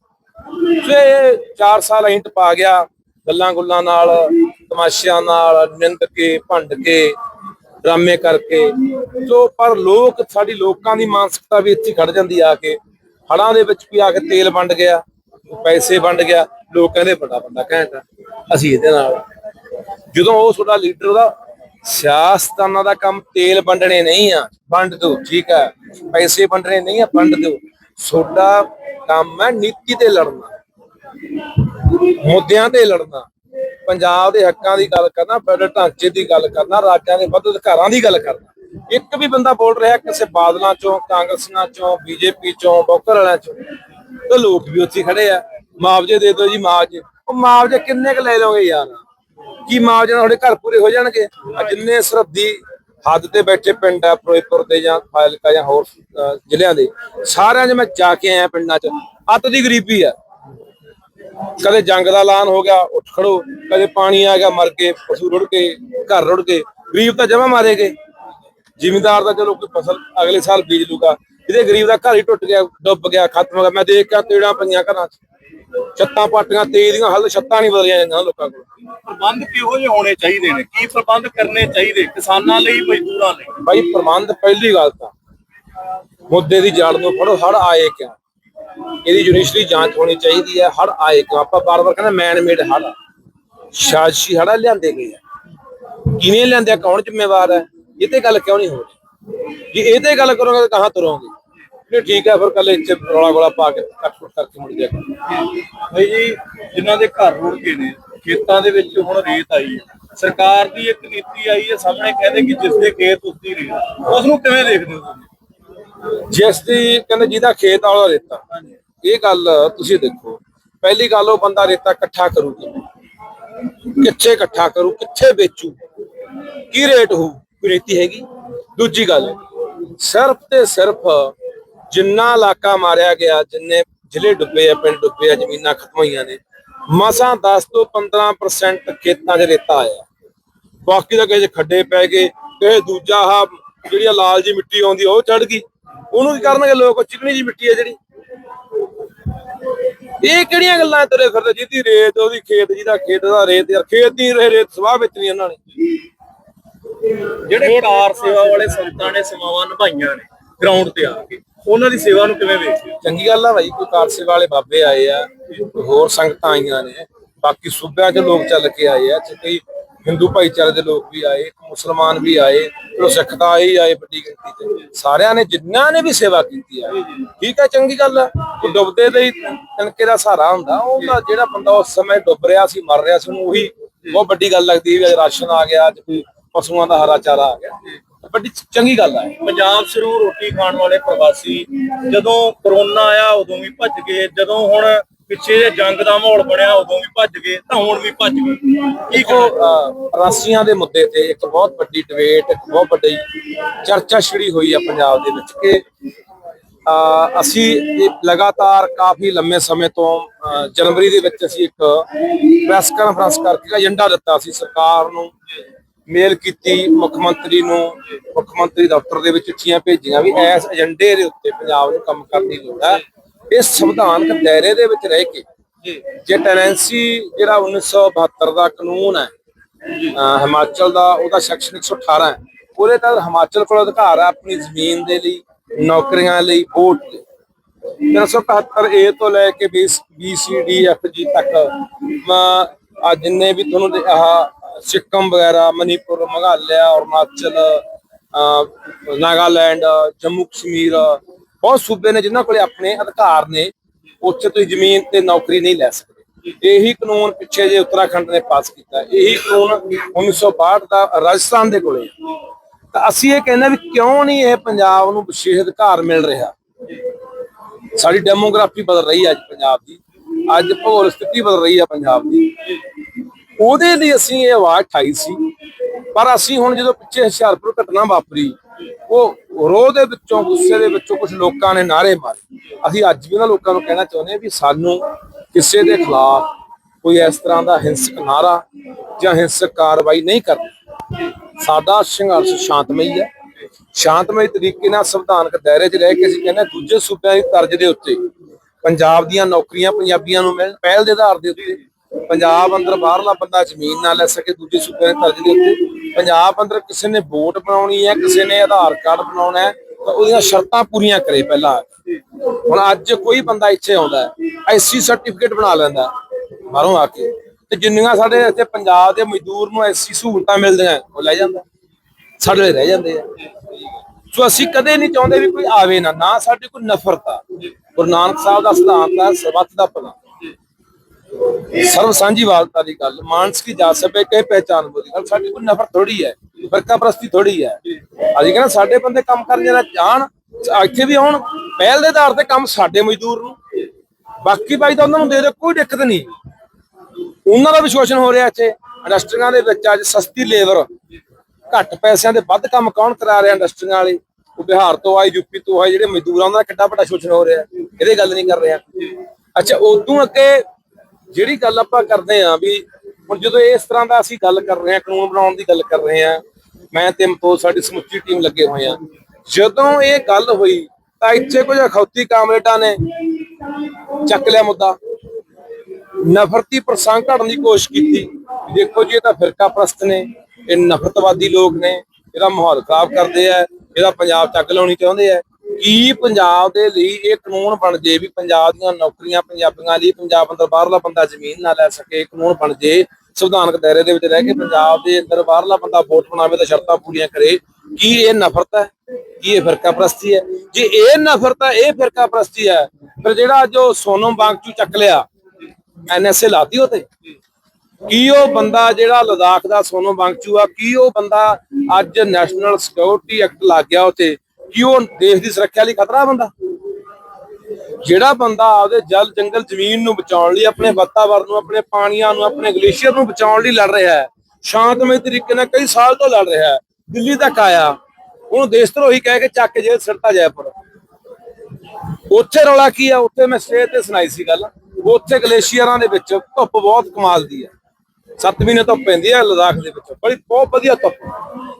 A: ਤੇ 4 ਸਾਲ ਇੰਟ ਪਾ ਗਿਆ, ਗੱਲਾਂ ਗੁੱਲਾਂ ਨਾਲ, ਤਮਾਸ਼ਿਆਂ ਨਾਲ, ਨਿੰਦ ਕੇ, ਭੰਡ ਕੇ, ਡਰਾਮੇ ਕਰਕੇ ਸੋ ਪਰ ਲੋਕ, ਸਾਡੀ ਲੋਕਾਂ ਦੀ ਮਾਨਸਿਕਤਾ ਵੀ ਇੱਥੇ ਖੜ ਜਾਂਦੀ ਆ ਕੇ ਹੜਾਂ ਦੇ ਵਿੱਚ ਵੀ ਆ ਕੇ ਤੇਲ ਵੰਡ ਗਿਆ, ਪੈਸੇ ਵੰਡ ਗਿਆ, ਲੋਕ ਕਹਿੰਦੇ ਬੜਾ ਬੰਦਾ ਘੈਂਟ ਆ, ਅਸੀਂ ਇਹਦੇ ਨਾਲ ਜਦੋਂ ਉਹ ਤੁਹਾਡਾ ਲੀਡਰ ਉਹਦਾ ਸਿਆਸਤਾਨਾਂ ਦਾ ਕੰਮ ਤੇਲ ਵੰਡਣੇ ਨਹੀਂ ਆ, ਵੰਡ ਦਿਓ, ਠੀਕ ਆ। ਪੈਸੇ ਵੰਡਣੇ ਨਹੀਂ ਆ, ਵੰਡ ਦਿਓ। ਤੁਹਾਡਾ ਕੰਮ ਹੈ ਨੀਤੀ ਤੇ ਲੜਨਾ, ਮੁੱਦਿਆਂ ਤੇ ਲੜਨਾ, ਪੰਜਾਬ ਦੇ ਹੱਕਾਂ ਦੀ ਗੱਲ ਕਰਨਾ ਫੈਡਰਲ ਢਾਂਚੇ ਦੀ ਗੱਲ ਕਰਨਾ, ਰਾਜਾਂ ਦੇ ਵੱਧ ਅਧਿਕਾਰਾਂ ਦੀ ਗੱਲ ਕਰਨਾ। ਇੱਕ ਵੀ ਬੰਦਾ ਬੋਲ ਰਿਹਾ ਕਿਸੇ ਬਾਦਲਾਂ ਚੋਂ, ਕਾਂਗਰਸੀਆਂ ਚੋਂ, ਬੀਜੇਪੀ ਚੋਂ, ਬੋਕਰ ਵਾਲਿਆਂ ਚੋਂ, ਤੇ ਲੋਕ ਵੀ ਉੱਥੇ ਖੜੇ ਆ। ਮੁਆਵਜ਼ੇ ਦੇ ਦਿਓ ਜੀ, ਮੁਆਵਜ਼ੇ। ਉਹ ਮੁਆਵਜ਼ੇ ਕਿੰਨੇ ਕੁ ਲੈ ਲਓਗੇ ਯਾਰ? ਕੀ ਮੁਆਵਜ਼ੇ ਤੁਹਾਡੇ ਘਰ ਪੂਰੇ ਹੋ ਜਾਣਗੇ? ਜਿੰਨੇ ਸਰਹੱਦੀ ਹੱਦ ਤੇ ਬੈਠੇ ਪਿੰਡ ਆ, ਫਿਰੋਜ਼ਪੁਰ ਦੇ ਜਾਂ ਫਾਜ਼ਿਲਕਾ ਜਾਂ ਹੋਰ ਜ਼ਿਲ੍ਹਿਆਂ ਦੇ, ਸਾਰਿਆਂ 'ਚ ਮੈਂ ਜਾ ਕੇ ਆਇਆ ਪਿੰਡਾਂ 'ਚ। ਅੱਤ ਦੀ ਗਰੀਬੀ ਆ। ਕਦੇ ਜੰਗ ਦਾ ਐਲਾਨ ਹੋ ਗਿਆ, ਉੱਠ ਖੜੋ। ਕਦੇ ਪਾਣੀ ਆ ਗਿਆ, ਮਰ ਕੇ ਪਸ਼ੂ ਰੁੜ ਕੇ ਘਰ ਰੁੜ ਕੇ ਗਰੀਬ ਤਾਂ ਜਮਾ ਮਾਰੇ ਗਏ। ਜ਼ਿਮੀਂਦਾਰ ਦਾ ਚਲੋ ਕੋਈ ਫਸਲ ਅਗਲੇ ਸਾਲ ਬੀਜ ਲੂਗਾ। ਇਹਦੇ ਗਰੀਬ ਦਾ ਘਰ ਹੀ ਟੁੱਟ ਗਿਆ ਡੁੱਬ ਗਿਆ ਖਤਮ ਹੋ ਗਿਆ। ਮੈਂ ਦੇਖ ਕੇ ਤੇੜਾਂ ਪਈਆਂ ਘਰਾਂ 'ਚ। ਛੱਤਾਂ ਪਾਟੀਆਂ ਤੇਜ਼ ਦੀਆਂ ਹਲ ਛੱਤਾਂ ਨਹੀਂ ਬਦਲੀਆਂ ਜਾਂਦੀਆਂ ਲੋਕਾਂ ਕੋਲ।
B: ਪ੍ਰਬੰਧ ਕਿਹੋ ਜਿਹੇ ਹੋਣੇ ਚਾਹੀਦੇ ਨੇ? ਕੀ ਪ੍ਰਬੰਧ ਕਰਨੇ ਚਾਹੀਦੇ ਕਿਸਾਨਾਂ ਲਈ ਮਜ਼ਦੂਰਾਂ ਲਈ?
A: ਬਾਈ ਪ੍ਰਬੰਧ ਪਹਿਲੀ ਗੱਲ ਤਾਂ ਮੁੱਦੇ ਦੀ ਜੜ ਨੂੰ ਫੜੋ ਹੜ ਆਏ ਕਿਉਂ? ਇਹਦੀ ਜੁਡੀਸ਼ਰੀ ਜਾਂਚ ਹੋਣੀ ਚਾਹੀਦੀ ਹੈ ਹੜ ਆਏ ਕਿਉਂ? ਆਪਾਂ ਬਾਰ-ਬਾਰ ਕਹਿੰਦੇ ਮੈਨ ਮੇਡ ਹੜ ਸਾਜ਼ਿਸ਼ੀ ਹੜਾ ਲਿਆਂਦੇ ਗਏ ਆ। ਕਿਵੇਂ ਲਿਆਂਦੇ ਕੌਣ ਜ਼ਿੰਮੇਵਾਰ ਹੈ? ਇਹ ਤੇ ਗੱਲ ਕਿਉਂ ਨਹੀਂ ਹੋ ਰਹੀ? ਜੇ ਇਹ ਤੇ ਗੱਲ ਕਰੋਗੇ ਤਾਂ ਕਹਾਂ ਤੁਰੋਗੇ? ਨਹੀਂ ਠੀਕ ਹੈ ਫਿਰ ਕੱਲੇ ਇੱਥੇ ਰੌਲਾ ਗੋਲਾ ਪਾ ਕੇ ਕੱਟ ਕੁੱਟ ਕਰਕੇ ਮੁੜ ਜਾਏਗਾ
B: ਭਾਈ ਜੀ ਜਿਨ੍ਹਾਂ ਦੇ ਘਰ ਰੁੜ ਗਏ ਨੇ ਖੇਤਾਂ ਦੇ ਵਿੱਚ ਹੁਣ ਰੇਤ ਆਈ ਹੈ। ਸਰਕਾਰ ਦੀ ਇੱਕ ਨੀਤੀ ਆਈ ਹੈ ਸਾਹਮਣੇ ਕਹਿੰਦੇ ਕਿ ਜਿਸ ਦੇ ਖੇਤ ਉਸ ਦੀ ਰੇਤ ਉਸ ਨੂੰ ਕਿਵੇਂ ਦੇਖਦੇ ਹੋ ਤੁਸੀਂ?
A: ਜਿਸ ਦੀ ਕਹਿੰਦੇ ਜਿਹਦਾ ਖੇਤ ਵਾਲਾ ਰੇਤਾ। ਇਹ ਗੱਲ ਤੁਸੀਂ ਦੇਖੋ ਪਹਿਲੀ ਗੱਲ ਉਹ ਬੰਦਾ ਰੇਤਾ ਇਕੱਠਾ ਕਰੂ? ਕਿੱਥੇ ਇਕੱਠਾ ਕਰੂ ਕਿੱਥੇ ਵੇਚੂ ਕੀ ਰੇਟ ਹੋਊ ਕੋਈ ਰੇਤੀ ਹੈਗੀ? ਦੂਜੀ ਗੱਲ ਸਿਰਫ ਤੇ ਸਿਰਫ ਜਿੰਨਾ ਇਲਾਕਾ ਮਾਰਿਆ ਗਿਆ, ਜਿੰਨੇ ਜ਼ਿਲ੍ਹੇ ਡੁੱਬੇ ਆ, ਪਿੰਡ ਡੁੱਬੇ ਆ, ਜ਼ਮੀਨਾਂ ਖਤਮ ਹੋਈਆਂ ਨੇ, ਮਸਾਂ 10 ਤੋਂ 15% ਖੇਤਾਂ 'ਚ ਰੇਤਾ ਆਇਆ। ਬਾਕੀ ਦਾ ਕਿਸੇ ਖੱਡੇ ਪੈ ਗਏ ਕਿਸੇ ਦੂਜਾ ਆ ਜਿਹੜੀ ਲਾਲ ਜੀ ਮਿੱਟੀ ਆਉਂਦੀ, ਉਹ ਚੜ ਗਈ। ਉਹਨੂੰ ਕੀ ਕਰਨਗੇ ਲੋਕ? ਉਹ ਜੀ ਮਿੱਟੀ ਆ ਜਿਹੜੀ। ਇਹ ਕਿਹੜੀਆਂ ਗੱਲਾਂ ਤੁਰੇ ਫਿਰਦੇ? ਜਿਹਦੀ ਰੇਤ, ਉਹਦੀ ਖੇਤ, ਜਿਹਦਾ ਖੇਤ ਦਾ ਰੇਤ ਯਾਰ, ਖੇਤ ਦੀ ਰੇਤ ਸਵਾਹ ਵੇਚਣੀ ਨਹੀਂ ਉਹਨਾਂ ਨੇ।
B: ਜਿਹੜੇ ਕਾਰ ਸੇਵਾ ਵਾਲੇ ਸੰਤਾਂ ਨੇ ਸੇਵਾਵਾਂ ਨਿਭਾਈਆਂ ਨੇ ਗਰਾਊਂਡ ਤੇ ਆ ਕੇ। ਉਹਨਾਂ ਦੀ ਸੇਵਾ ਨੂੰ ਕਿਵੇਂ ਵੇਖਦੇ ਹੋ?
A: ਚੰਗੀ ਗੱਲ ਆ ਭਾਈ ਕੋਈ ਕਾਰਸੇ ਵਾਲੇ ਬਾਬੇ ਆਏ ਆ, ਹੋਰ ਸੰਗਤਾਂ ਆਈਆਂ ਨੇ, ਬਾਕੀ ਸੂਬਿਆਂ 'ਚ ਲੋਕ ਚੱਲ ਕੇ ਆਏ ਆ ਤੇ ਕਈ ਹਿੰਦੂ ਭਾਈਚਾਰੇ ਦੇ ਲੋਕ ਵੀ ਆਏ, ਮੁਸਲਮਾਨ ਵੀ ਆਏ ਤੇ ਸਿੱਖ ਤਾਂ ਆਏ ਆਏ ਵੱਡੀ ਗਿਣਤੀ ਤੇ ਸਾਰਿਆਂ ਨੇ ਜਿਨ੍ਹਾਂ ਨੇ ਵੀ ਸੇਵਾ ਕੀਤੀ ਆ, ਠੀਕ ਆ, ਚੰਗੀ ਗੱਲ ਆ। ਕੋਈ ਡੁੱਬਦੇ ਦੇ ਹੀ ਤਣਕੇ ਦਾ ਸਹਾਰਾ ਹੁੰਦਾ ਉਹਦਾ ਜਿਹੜਾ ਬੰਦਾ ਉਸ ਸਮੇਂ ਡੁੱਬ ਰਿਹਾ ਸੀ, ਮਰ ਰਿਹਾ ਸੀ, ਉਹਨੂੰ ਉਹੀ ਬਹੁਤ ਵੱਡੀ ਗੱਲ ਲੱਗਦੀ ਵੀ ਅੱਜ ਰਾਸ਼ਨ ਆ ਗਿਆ, ਅੱਜ ਕੋਈ ਪਸ਼ੂਆਂ ਦਾ ਹਰਾ ਚਾਰਾ ਆ ਗਿਆ। ਵੱਡੀ ਚੰਗੀ ਗੱਲ ਆ।
B: ਪੰਜਾਬ ਸਿਰੋਂ ਰੋਟੀ ਖਾਣ ਵਾਲੇ ਪ੍ਰਵਾਸੀ ਜਦੋਂ ਕਰੋਨਾ ਆਇਆ ਉਦੋਂ ਵੀ ਭੱਜ ਗਏ। ਜਦੋਂ ਹੁਣ ਪਿੱਛੇ ਜੇ ਜੰਗ ਦਾ ਮਾਹੌਲ ਬਣਿਆ ਉਦੋਂ ਵੀ ਭੱਜ ਗਏ ਤਾਂ ਹੁਣ ਵੀ ਭੱਜ ਗਏ। ਕੀ
A: ਦੇਖੋ ਪ੍ਰਵਾਸੀਆਂ ਦੇ ਮੁੱਦੇ ਤੇ ਇੱਕ ਬਹੁਤ ਵੱਡੀ ਡਿਬੇਟ ਇੱਕ ਬਹੁਤ ਵੱਡੀ ਚਰਚਾ ਛਿੜੀ ਹੋਈ ਆ ਪੰਜਾਬ ਦੇ ਵਿੱਚ ਕਿ ਅਸੀਂ ਇਹ ਲਗਾਤਾਰ ਕਾਫੀ ਲੰਮੇ ਸਮੇਂ ਤੋਂ ਜਨਵਰੀ ਦੇ ਵਿੱਚ ਅਸੀਂ ਇੱਕ ਪ੍ਰੈਸ ਕਾਨਫਰੰਸ ਕਰਕੇ ਏਜੰਡਾ ਦਿੱਤਾ ਸੀ ਸਰਕਾਰ ਨੂੰ। ਮੇਲ ਕੀਤੀ ਮੁੱਖ ਮੰਤਰੀ ਨੂੰ ਮੁੱਖ ਮੰਤਰੀ ਦਫ਼ਤਰ ਦੇ ਵਿੱਚ ਚਿੱਠੀਆਂ ਭੇਜੀਆਂ ਵੀ ਇਸ ਏਜੰਡੇ ਦੇ ਉੱਤੇ ਪੰਜਾਬ ਨੂੰ ਕੰਮ ਕਰਨ ਦੀ ਲੋੜ ਹੈ ਇਸ ਸੰਵਿਧਾਨਕ ਦਾਇਰੇ ਦੇ ਵਿੱਚ ਰਹਿ ਕੇ ਜੇ। ਟੈਨੈਂਸੀ ਜਿਹੜਾ 1972 ਦਾ ਕਾਨੂੰਨ ਹੈ ਹਿਮਾਚਲ ਦਾ ਉਹਦਾ ਸੈਕਸ਼ਨ 118 ਹੈ ਉਹਦੇ ਤਹਿਤ ਹਿਮਾਚਲ ਕੋਲ ਅਧਿਕਾਰ ਹੈ ਆਪਣੀ ਜ਼ਮੀਨ ਦੇ ਲਈ ਨੌਕਰੀਆਂ ਲਈ ਵੋਟ ਲਈ। 371 ਏ ਤੋਂ ਲੈ ਕੇ B C D F G ਤੱਕ ਆ ਜਿੰਨੇ ਵੀ ਤੁਹਾਨੂੰ ਆਹ ਸਿੱਕਮ ਵਗੈਰਾ, ਮਨੀਪੁਰ ਮੇਘਾਲਿਆ ਅਰੁਣਾਚਲ ਨਾਗਾਲੈਂਡ, ਜੰਮੂ ਕਸ਼ਮੀਰ, ਬਹੁਤ ਸੂਬੇ ਨੇ ਜਿਨ੍ਹਾਂ ਕੋਲੇ ਆਪਣੇ ਅਧਿਕਾਰ ਨੇ, ਉੱਥੇ ਤੁਸੀਂ ਜ਼ਮੀਨ ਤੇ ਨੌਕਰੀ ਨਹੀਂ ਲੈ ਸਕਦੇ। ਇਹੀ ਕਾਨੂੰਨ ਪਿੱਛੇ ਜੇ ਉੱਤਰਾਖੰਡ ਨੇ ਪਾਸ ਕੀਤਾ। ਇਹੀ ਕਾਨੂੰਨ 1962 ਦਾ ਰਾਜਸਥਾਨ ਦੇ ਕੋਲੇ ਤਾਂ ਅਸੀਂ ਇਹ ਕਹਿੰਦੇ ਵੀ ਕਿਉਂ ਨਹੀਂ ਇਹ ਪੰਜਾਬ ਨੂੰ ਵਿਸ਼ੇਸ਼ ਅਧਿਕਾਰ ਮਿਲ ਰਿਹਾ? ਸਾਡੀ ਡੈਮੋਗ੍ਰਾਫੀ ਬਦਲ ਰਹੀ ਹੈ ਅੱਜ ਪੰਜਾਬ ਦੀ। ਅੱਜ ਭੂਗੋਲ ਸਥਿਤੀ ਬਦਲ ਰਹੀ ਹੈ ਪੰਜਾਬ ਦੀ। ਉਹਦੇ ਲਈ ਅਸੀਂ ਇਹ ਆਵਾਜ਼ ਠਾਈ ਸੀ। ਪਰ ਅਸੀਂ ਹੁਣ ਜਦੋਂ ਪਿੱਛੇ ਹੁਸ਼ਿਆਰਪੁਰ ਘਟਨਾ ਵਾਪਰੀ, ਉਹ ਰੋਹ ਦੇ ਵਿੱਚੋਂ, ਗੁੱਸੇ ਦੇ ਵਿੱਚੋਂ ਕੁਝ ਲੋਕਾਂ ਨੇ ਨਾਰੇ ਮਾਰੇ। ਅਸੀਂ ਅੱਜ ਵੀ ਉਹਨਾਂ ਲੋਕਾਂ ਨੂੰ ਕਹਿਣਾ ਚਾਹੁੰਦੇ ਹਾਂ ਵੀ ਸਾਨੂੰ ਕਿਸੇ ਦੇ ਖਿਲਾਫ ਕੋਈ ਇਸ ਤਰ੍ਹਾਂ ਦਾ ਹਿੰਸਕ ਨਾਰਾ ਜਾਂ ਹਿੰਸਕ ਕਾਰਵਾਈ ਨਹੀਂ ਕਰਨੀ। ਸਾਡਾ ਸੰਘਰਸ਼ ਸ਼ਾਂਤਮਈ ਹੈ। ਸ਼ਾਂਤਮਈ ਤਰੀਕੇ ਨਾਲ ਸੰਵਿਧਾਨਕ ਦਾਇਰੇ 'ਚ ਰਹਿ ਕੇ ਅਸੀਂ ਕਹਿੰਦੇ ਹਾਂ ਦੂਜੇ ਸੂਬਿਆਂ ਦੀ ਤਰਜ਼ ਦੇ ਉੱਤੇ ਪੰਜਾਬ ਦੀਆਂ ਨੌਕਰੀਆਂ ਪੰਜਾਬੀਆਂ ਨੂੰ ਮਿਲਣ। ਪਹਿਲ ਦੇ ਆਧਾਰ ਦੇ ਉੱਤੇ ਪੰਜਾਬ ਅੰਦਰ ਬਾਹਰਲਾ ਬੰਦਾ ਜ਼ਮੀਨ ਨਾ ਲੈ ਸਕੇ, ਦੂਜੇ ਸੂਬਿਆਂ ਦੀ ਤਰਜ਼ ਦੇ ਉੱਤੇ। ਪੰਜਾਬ ਅੰਦਰ ਕਿਸੇ ਨੇ ਵੋਟ ਬਣਾਉਣੀ ਹੈ, ਕਿਸੇ ਨੇ ਆਧਾਰ ਕਾਰਡ ਬਣਾਉਣਾ ਹੈ, ਤਾਂ ਉਹਦੀਆਂ ਸ਼ਰਤਾਂ ਪੂਰੀਆਂ ਕਰੇ ਪਹਿਲਾਂ। ਹੁਣ ਅੱਜ ਕੋਈ ਬੰਦਾ ਇੱਥੇ ਆਉਂਦਾ ਐਸਸੀ ਸਰਟੀਫਿਕੇਟ ਬਣਾ ਲੈਂਦਾ ਬਾਹਰੋਂ ਆ ਕੇ। ਤੇ ਜਿੰਨੀਆਂ ਸਾਡੇ ਇੱਥੇ ਪੰਜਾਬ ਦੇ ਮਜ਼ਦੂਰ ਨੂੰ ਐਸੀ ਸਹੂਲਤਾਂ ਮਿਲਦੀਆਂ, ਉਹ ਲੈ ਜਾਂਦਾ। ਸਾਡੇ ਲਈ ਰਹਿ ਜਾਂਦੇ ਆ। ਸੋ ਅਸੀਂ ਕਦੇ ਨਹੀਂ ਚਾਹੁੰਦੇ ਵੀ ਕੋਈ ਆਵੇ ਨਾ ਨਾ ਸਾਡੇ ਕੋਈ ਨਫ਼ਰਤ ਆ। ਗੁਰੂ ਨਾਨਕ ਸਾਹਿਬ ਦਾ ਸਿਧਾਂਤ ਹੈ ਸਰਬੱਤ ਦਾ ਭਲਾ। ਸਰਵ ਸਾਂਝੀਵਾਲਤਾ ਦੀ ਗੱਲ, ਮਾਨਸ ਕੀ ਜਾ ਸਕੇ ਕਹੇ ਪਹਿਚਾਨ ਬੋਲੀ ਗੱਲ ਸਾਡੀ ਕੋਈ ਨਫ਼ਰਤ ਥੋੜੀ ਹੈ ਫਰਕਾ ਪ੍ਰਸਤੀ ਥੋੜੀ ਹੈ। ਅਸੀਂ ਕਹਿੰਦੇ ਸਾਡੇ ਬੰਦੇ ਕੰਮ ਕਰਨ ਜਿਹੜਾ ਜਾਣ, ਇੱਥੇ ਵੀ ਆਉਣ, ਪਹਿਲ ਦੇ ਆਧਾਰ ਤੇ ਕੰਮ ਸਾਡੇ ਮਜ਼ਦੂਰ ਨੂੰ। ਬਾਕੀ ਭਾਈ ਤਾਂ ਉਹਨਾਂ ਨੂੰ ਦੇ ਦੇ ਕੋਈ ਦਿੱਕਤ ਨਹੀਂ। ਉਹਨਾਂ ਦਾ ਵੀ ਸ਼ੋਸ਼ਣ ਹੋ ਰਿਹਾ ਇੱਥੇ। ਇੰਡਸਟਰੀਆਂ ਦੇ ਵਿੱਚ ਅੱਜ ਸਸਤੀ ਲੇਬਰ, ਘੱਟ ਪੈਸਿਆਂ ਦੇ ਵੱਧ ਕੰਮ ਕੌਣ ਕਰਾ ਰਿਹਾ ਇੰਡਸਟਰੀਆਂ ਵਾਲੇ? ਉਹ ਬਿਹਾਰ ਤੋਂ ਆਏ ਯੂਪੀ ਤੋਂ ਆਏ, ਜਿਹੜੇ ਮਜ਼ਦੂਰਾਂ ਦਾ ਕਿੱਡਾ ਵੱਡਾ ਸ਼ੋਸ਼ਣ ਹੋ ਰਿਹਾ। ਇਹਦੇ ਗੱਲ ਨਹੀਂ ਕਰ ਰਿਹਾ। ਅੱਛਾ, ਉਦੋਂ ਅੱਗੇ ਜਿਹੜੀ ਗੱਲ ਆਪਾਂ ਕਰਦੇ ਆਂ ਵੀ ਹੁਣ ਜਦੋਂ ਇਸ ਤਰ੍ਹਾਂ ਦਾ ਅਸੀਂ ਗੱਲ ਕਰ ਰਹੇ ਹਾਂ, ਕਾਨੂੰਨ ਬਣਾਉਣ ਦੀ ਗੱਲ ਕਰ ਰਹੇ ਹਾਂ, ਮੈਂ ਤੇ ਮਤੋ ਸਾਡੀ ਸਮੁੱਚੀ ਟੀਮ ਲੱਗੇ ਹੋਏ ਆ ਜਦੋਂ ਇਹ ਗੱਲ ਹੋਈ ਤਾਂ ਇੱਥੇ ਕੁਝ ਅਖੌਤੀ ਕਾਮਰੇਡਾਂ ਨੇ ਚੱਕ ਲਿਆ ਮੁੱਦਾ। ਨਫ਼ਰਤੀ ਪ੍ਰਸੰਗ ਘੜਨ ਦੀ ਕੋਸ਼ਿਸ਼ ਕੀਤੀ ਦੇਖੋ ਜੀ, ਇਹ ਤਾਂ ਫਿਰਕਾ ਪ੍ਰਸਤ ਨੇ, ਇਹ ਨਫ਼ਰਤਵਾਦੀ ਲੋਕ ਨੇ, ਇਹਦਾ ਮਾਹੌਲ ਖਰਾਬ ਕਰਦੇ ਆ, ਇਹਦਾ ਪੰਜਾਬ ਚੱਕ ਲਾਉਣੀ ਚਾਹੁੰਦੇ ਆ। ਕੀ ਪੰਜਾਬ ਦੇ ਲਈ ਇਹ ਕਾਨੂੰਨ ਬਣ ਜੇ ਵੀ ਪੰਜਾਬ ਦੀਆਂ ਨੌਕਰੀਆਂ ਪੰਜਾਬੀਆਂ ਲਈ, ਪੰਜਾਬ ਅੰਦਰ ਬਾਹਰਲਾ ਬੰਦਾ ਜ਼ਮੀਨ ਨਾ ਲੈ ਸਕੇ ਕਾਨੂੰਨ ਬਣ ਜੇ, ਸੰਵਿਧਾਨਕ ਦਾਇਰੇ ਦੇ ਵਿੱਚ ਰਹਿ ਕੇ ਪੰਜਾਬ ਦੇ ਅੰਦਰ ਬਾਹਰਲਾ ਬੰਦਾ ਵੋਟ ਬਣਾਵੇ ਤਾਂ ਸ਼ਰਤਾਂ ਪੂਰੀਆਂ ਕਰੇ, ਕੀ ਇਹ ਨਫ਼ਰਤ ਹੈ? ਕੀ ਇਹ ਫਿਰਕਾ ਪ੍ਰਸਤੀ ਹੈ? ਜੇ ਇਹ ਨਫ਼ਰਤ ਹੈ, ਇਹ ਫਿਰਕਾ ਪ੍ਰਸਤੀ ਹੈ, ਫਿਰ ਜਿਹੜਾ ਜੋ ਸੋਨਮ ਬਾਗ ਚੱਕ ਲਿਆ ਐਨਐਸਏ ਲਾਤੀ ਉਹ ਕੀ ਉਹ ਬੰਦਾ ਜਿਹੜਾ ਲਦਾਖ ਦਾ ਸੋਨਮ ਵਾਂਗਚੂ ਆ, ਕੀ ਉਹ ਬੰਦਾ ਅੱਜ ਨੈਸ਼ਨਲ ਸਿਕਿਉਰਿਟੀ ਐਕਟ ਲੱਗ ਗਿਆ ਉਤੇ ਕੀ ਉਹ ਦੇਸ਼ ਦੀ ਸੁਰੱਖਿਆ ਲਈ ਖਤਰਾ ਬੰਦਾ? ਜਿਹੜਾ ਬੰਦਾ ਆਪਦੇ ਜਲ ਜੰਗਲ ਜ਼ਮੀਨ ਨੂੰ ਬਚਾਉਣ ਲਈ, ਆਪਣੇ ਵਾਤਾਵਰਣ ਨੂੰ, ਆਪਣੇ ਪਾਣੀਆਂ ਨੂੰ, ਆਪਣੇ ਗਲੇਸ਼ੀਅਰ ਨੂੰ ਬਚਾਉਣ ਲਈ ਲੜ ਰਿਹਾ ਹੈ, ਸ਼ਾਂਤਮਈ ਤਰੀਕੇ ਨਾਲ ਕਈ ਸਾਲ ਤੋਂ ਲੜ ਰਿਹਾ ਹੈ, ਦਿੱਲੀ ਤੱਕ ਆਇਆ, ਉਹਨੂੰ ਦੇਸ਼ ਧਰੋਹੀ ਕਹਿ ਕੇ ਚੱਕ ਕੇ ਜੇਲ੍ਹ ਸਿੱਟਾ ਜੈਪੁਰ। ਉੱਥੇ ਰੌਲਾ ਕੀ ਆ? ਉੱਥੇ ਮੈਂ ਸਟੇਜ ਤੇ ਸੁਣਾਈ ਸੀ ਗੱਲ। ਉੱਥੇ ਗਲੇਸ਼ੀਅਰਾਂ ਦੇ ਵਿੱਚ ਧੁੱਪ ਬਹੁਤ ਕਮਾਲ ਦੀ ਆ। ਸੱਤ ਮਹੀਨੇ ਧੁੱਪ ਪੈਂਦੀ ਹੈ ਲਦਾਖ ਦੇ ਵਿੱਚ। ਬੜੀ, ਬਹੁਤ ਵਧੀਆ ਧੁੱਪ।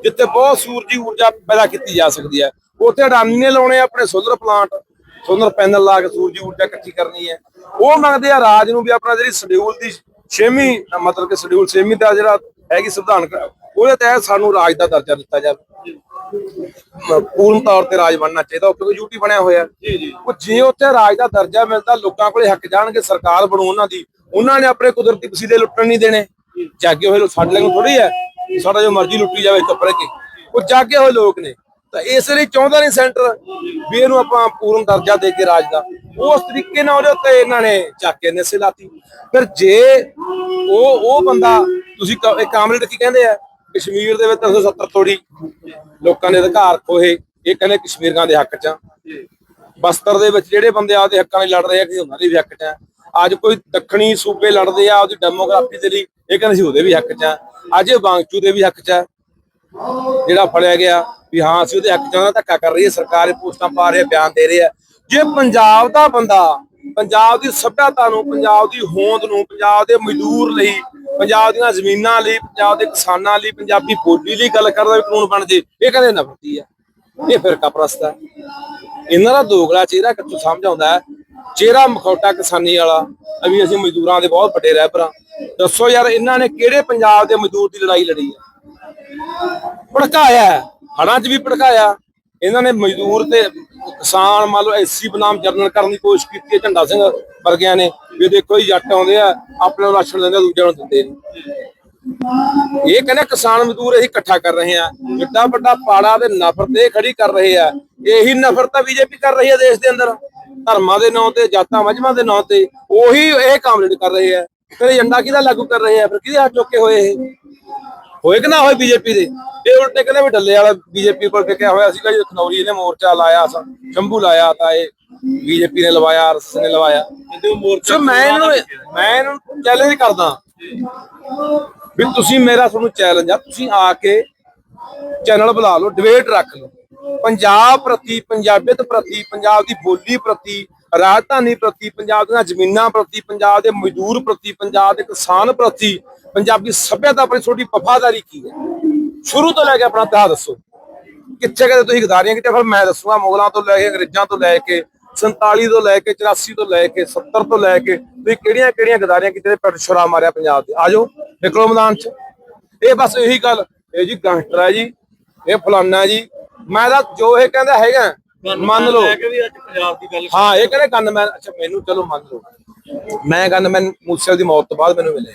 A: ਜਿੱਥੇ ਬਹੁਤ ਸੂਰਜੀ ਊਰਜਾ ਪੈਦਾ ਕੀਤੀ ਜਾ ਸਕਦੀ ਹੈ। ਉੱਥੇ ਅਡਾਨੀ ਨੇ ਲਾਉਣੇ ਆਪਣੇ ਸੋਲਰ ਪਲਾਂਟ ਸੋਲਰ ਪੈਨਲ ਲਾ ਕੇ ਸੂਰਜੀ ਊਰਜਾ ਇਕੱਠੀ ਕਰਨੀ ਹੈ। ਉਹ ਮੰਗਦੇ ਆ ਰਾਜ ਨੂੰ ਵੀ ਆਪਣਾ ਜਿਹੜੀ ਸ਼ਡਿਊਲ ਦੀ ਛੇਵੀਂ ਮਤਲਬ ਕਿ ਸ਼ਡਿਊਲ ਛੇਵੀਂ ਦਾ ਜਿਹੜਾ ਹੈਗੀ ਸੰਵਿਧਾਨਕ ਉਹਦੇ ਤਹਿਤ ਸਾਨੂੰ ਰਾਜ ਦਾ ਦਰਜਾ ਦਿੱਤਾ ਜਾਵੇ। ਪੂਰਨ ਤੌਰ ਤੇ ਰਾਜ ਬਣਨਾ ਚਾਹੀਦਾ ਕਿਉਂਕਿ ਯੂਟੀ ਬਣਿਆ ਹੋਇਆ। ਜੀ ਜੀ। ਉਹ ਜੇ ਉੱਥੇ ਰਾਜ ਦਾ ਦਰਜਾ ਮਿਲਦਾ ਲੋਕਾਂ ਕੋਲੇ ਹੱਕ ਜਾਣਗੇ ਸਰਕਾਰ ਬਣੂ ਉਹਨਾਂ ਦੀ। ਉਹਨਾਂ ਨੇ ਆਪਣੇ ਕੁਦਰਤੀ ਵਸੀਲੇ ਲੁੱਟਣ ਨਹੀਂ ਦੇਣੇ। ਜਾਗੇ ਹੋਏ ਲੋਕ ਸਾਡੇ ਲਈ ਥੋੜੀ ਹੈ ਸਾਡਾ ਜੋ ਮਰਜ਼ੀ ਲੁੱਟੀ ਜਾਵੇ ਰਹਿ ਕੇ। ਉਹ ਜਾਗੇ ਹੋਏ ਲੋਕ ਨੇ। ਤਾਂ ਇਸ ਲਈ ਚਾਹੁੰਦਾ ਨਹੀਂ ਸੈਂਟਰ ਵੀ ਇਹਨੂੰ ਆਪਾਂ ਪੂਰਨ ਦਰਜਾ ਦੇ ਕੇ ਰਾਜ ਦਾ। ਉਸ ਤਰੀਕੇ ਨਾਲ ਉਹਦੇ ਉੱਤੇ ਇਹਨਾਂ ਨੇ ਚੱਕ ਕੇ ਨਸੇ ਲਾਤੀ। ਫਿਰ ਜੇ ਉਹ ਉਹ ਬੰਦਾ, ਤੁਸੀਂ ਕਾਮਰੇਡ ਕੀ ਕਹਿੰਦੇ ਆ? ਕਸ਼ਮੀਰ ਦੇ ਵਿੱਚ 370 ਤੋੜੀ ਲੋਕਾਂ ਦੇ ਅਧਿਕਾਰ ਖੋਹੇ। ਇਹ ਕਹਿੰਦੇ ਕਸ਼ਮੀਰਾਂ ਦੇ ਹੱਕ 'ਚ ਆ। ਬਸਤਰ ਦੇ ਵਿੱਚ ਜਿਹੜੇ ਬੰਦੇ ਆਪਦੇ ਹੱਕਾਂ ਲਈ ਲੜ ਰਹੇ ਆ ਕਿ ਉਹਨਾਂ ਦੇ ਵੀ ਹੱਕ 'ਚ ਆ। ਅੱਜ ਕੋਈ ਦੱਖਣੀ ਸੂਬੇ ਲੜਦੇ ਆ ਉਹਦੀ ਡੈਮੋਗ੍ਰਾਫੀ ਦੇ ਲਈ, ਇਹ ਕਹਿੰਦੇ ਸੀ ਉਹਦੇ ਵੀ ਹੱਕ 'ਚ ਆ। ਅੱਜ ਇਹ ਬਾਂਗਚੂ ਦੇ ਵੀ ਹੱਕ 'ਚ ਆ। ਜਿਹੜਾ ਫੜਿਆ ਗਿਆ ਵੀ ਹਾਂ, ਅਸੀਂ ਉਹਦੇ ਹੱਕ 'ਚ ਦਾ ਧੱਕਾ ਕਰ ਰਹੀ ਹੈ ਸਰਕਾਰ ਇਹ ਪੋਸਟਾਂ ਪਾ ਰਹੀ ਹੈ, ਬਿਆਨ ਦੇ ਰਹੀ ਹੈ। ਜੇ ਪੰਜਾਬ ਦਾ ਬੰਦਾ, ਪੰਜਾਬ ਦੀ ਸੱਭਿਅਤਾ ਨੂੰ, ਪੰਜਾਬ ਦੀ ਹੋਂਦ ਨੂੰ, ਪੰਜਾਬ ਦੇ ਮਜ਼ਦੂਰ ਲਈ, ਪੰਜਾਬ ਦੀਆਂ ਜ਼ਮੀਨਾਂ ਲਈ, ਪੰਜਾਬ ਦੇ ਕਿਸਾਨਾਂ ਲਈ, ਪੰਜਾਬੀ ਬੋਲੀ ਲਈ ਗੱਲ ਕਰਦਾ ਵੀ ਕਾਨੂੰਨ ਬਣ ਜੇ, ਇਹ ਕਹਿੰਦੇ ਨਫ਼ਰਤੀ ਆ ਇਹ ਫਿਰਕਾ ਪ੍ਰਸਤ ਹੈ? ਇਹਨਾਂ ਦਾ ਦੋਗਲਾ ਚਿਹਰਾ ਕਿੱਥੋਂ ਸਮਝ ਆਉਂਦਾ ਹੈ? ਚਿਹਰਾ ਮਖੌਟਾ ਕਿਸਾਨੀ ਵਾਲਾ, ਅਭੀ ਅਸੀਂ ਮਜ਼ਦੂਰਾਂ ਦੇ ਬਹੁਤ ਵੱਡੇ ਰਹਿਬਰਾਂ। ਦੱਸੋ ਯਾਰ, ਇਹਨਾਂ ਨੇ ਕਿਹੜੇ ਪੰਜਾਬ ਦੇ ਮਜ਼ਦੂਰ ਦੀ ਲੜਾਈ ਲੜੀ ਹੈ? ਭੜਕਾਇਆ ਹੈ। ਹੜਾਂ 'ਚ ਵੀ ਭੜਕਾਇਆ। ਇਹਨਾਂ ਨੇ ਮਜ਼ਦੂਰ ਤੇ ਕਿਸਾਨ ਮੰਨ ਲਓ ਐਸੀ ਬਨਾਮ ਜਰਨਲ ਕਰਨ ਦੀ ਕੋਸ਼ਿਸ਼ ਕੀਤੀ ਹੈ, ਝੰਡਾ ਸਿੰਘ ਵਰਗਿਆਂ ਨੇ ਵੀ ਦੇਖੋ ਜੀ ਜੱਟ ਆਉਂਦੇ ਆ, ਆਪਣੇ ਨੂੰ ਰਾਸ਼ਨ ਦਿੰਦੇ ਦੂਜਿਆਂ ਨੂੰ ਦਿੰਦੇ ਨਹੀਂ ਇਹ ਕਹਿੰਦੇ ਕਿਸਾਨ ਮਜ਼ਦੂਰ ਅਸੀਂ ਇਕੱਠਾ ਕਰ ਰਹੇ ਆ। ਜਿੱਡਾ ਵੱਡਾ ਪਾੜਾ ਤੇ ਨਫ਼ਰਤ ਇਹ ਖੜੀ ਕਰ ਰਹੇ ਆ। ਇਹੀ ਨਫ਼ਰਤ ਤਾਂ ਬੀਜੇਪੀ ਕਰ ਰਹੀ ਹੈ ਦੇਸ਼ ਦੇ ਅੰਦਰ। ਧਰਮਾਂ ਦੇ ਨਾਂ ਤੇ, ਜਾਤਾਂ ਮਜਮਾਂ ਦੇ ਨਾਂ ਤੇ, ਉਹੀ ਇਹ ਕਾਮਰੇਡ ਕਰ ਰਹੇ ਆ। ਫਿਰ ਏਜੰਡਾ ਕਿਹਦਾ ਲਾਗੂ ਕਰ ਰਹੇ ਆ? ਫਿਰ ਕਿਹਦੇ ਹੱਥ ਚੁੱਕੇ ਹੋਏ ਇਹ? ਹੋਏ ਕਿ ਨਾ ਹੋਏ ਬੀਜੇਪੀ ਦੇ? ਇਹ ਉਲਟੇ ਕਹਿੰਦੇ ਵੀ ਡੱਲੇ ਵਾਲਾ ਬੀਜੇਪੀ ਕੋਲ ਟਿਕਿਆ ਹੋਇਆ ਸੀਗਾ ਜਦੋਂ ਖਨੌਰੀ ਇਹਨੇ ਮੋਰਚਾ ਲਾਇਆ ਸੀ ਸ਼ੰਭੂ ਲਾਇਆ ਤਾਂ ਇਹ ਬੀਜੇਪੀ ਨੇ ਲਵਾਇਆ ਆਰਐਸਐਸ ਨੇ ਲਵਾਇਆ। ਸੋ ਮੈਂ ਇਹਨੂੰ ਮੈਂ ਇਹਨੂੰ ਚੈਲੰਜ ਕਰਦਾ। ਵੀ ਤੁਸੀਂ ਮੇਰਾ ਤੁਹਾਨੂੰ ਚੈਲੰਜ ਆ ਤੁਸੀਂ ਆ ਕੇ ਚੈਨਲ ਬੁਲਾ ਲਓ ਡਿਬੇਟ ਰੱਖ ਲਓ। ਪੰਜਾਬ ਪ੍ਰਤੀ ਪੰਜਾਬੀਅਤ ਪ੍ਰਤੀ ਪੰਜਾਬ ਦੀ ਬੋਲੀ ਪ੍ਰਤੀ ਰਾਜਧਾਨੀ ਪ੍ਰਤੀ ਪੰਜਾਬ ਦੀਆਂ ਜ਼ਮੀਨਾਂ ਪ੍ਰਤੀ ਪੰਜਾਬ ਦੇ ਮਜ਼ਦੂਰ ਪ੍ਰਤੀ ਪੰਜਾਬ ਦੇ ਕਿਸਾਨ ਪ੍ਰਤੀ ਪੰਜਾਬੀ ਸੱਭਿਅਤਾ ਪ੍ਰਤੀ ਤੁਹਾਡੀ ਵਫਾਦਾਰੀ ਕੀ ਹੈ? ਸ਼ੁਰੂ ਤੋਂ ਲੈ ਕੇ ਆਪਣਾ ਇਤਿਹਾਸ ਦੱਸੋ। ਕਿੱਥੇ ਕਦੇ ਤੁਸੀਂ ਗਦਾਰੀਆਂ ਕਿਤੇ ਫਿਰ ਮੈਂ ਦੱਸੂਗਾ, ਮੁਗਲਾਂ ਤੋਂ ਲੈ ਕੇ, ਅੰਗਰੇਜ਼ਾਂ ਤੋਂ ਲੈ ਕੇ 47 ਤੋਂ ਲੈ ਕੇ 84 ਤੋਂ ਲੈ ਕੇ 70 ਤੋਂ ਲੈ ਕੇ, ਤੁਸੀਂ ਕਿਹੜੀਆਂ ਕਿਹੜੀਆਂ ਗਦਾਰੀਆਂ ਕੀਤੇ ਤੇ ਸ਼ੁਰਾ ਮਾਰਿਆ ਪੰਜਾਬ ਤੇ? ਆਜੋ, ਨਿਕਲੋ ਮੈਦਾਨ 'ਚ। ਇਹ ਬਸ ਇਹੀ ਗੱਲ। ਇਹ ਜੀ ਗਾਂਸਟਰ ਹੈ ਜੀ, ਇਹ ਫਲਾਨਾ ਜੀ। ਮੈਂ ਤਾਂ ਜੋ ਇਹ ਕਹਿੰਦਾ ਹੈਗਾ ਮੰਨ ਲਓ।
B: ਲੈ ਕੇ ਵੀ ਅੱਜ ਪੰਜਾਬ ਦੀ ਗੱਲ
A: ਹਾਂ ਇਹ ਕਹਿੰਦੇ ਗਨਮੈਨ ਅੱਛਾ ਮੈਨੂੰ ਚਲੋ ਮੰਨ ਲਓ। ਮੈਂ ਗਨਮੈਨ ਮੂਸੇ ਦੀ ਮੌਤ ਤੋਂ ਬਾਅਦ ਮੈਨੂੰ ਮਿਲੇ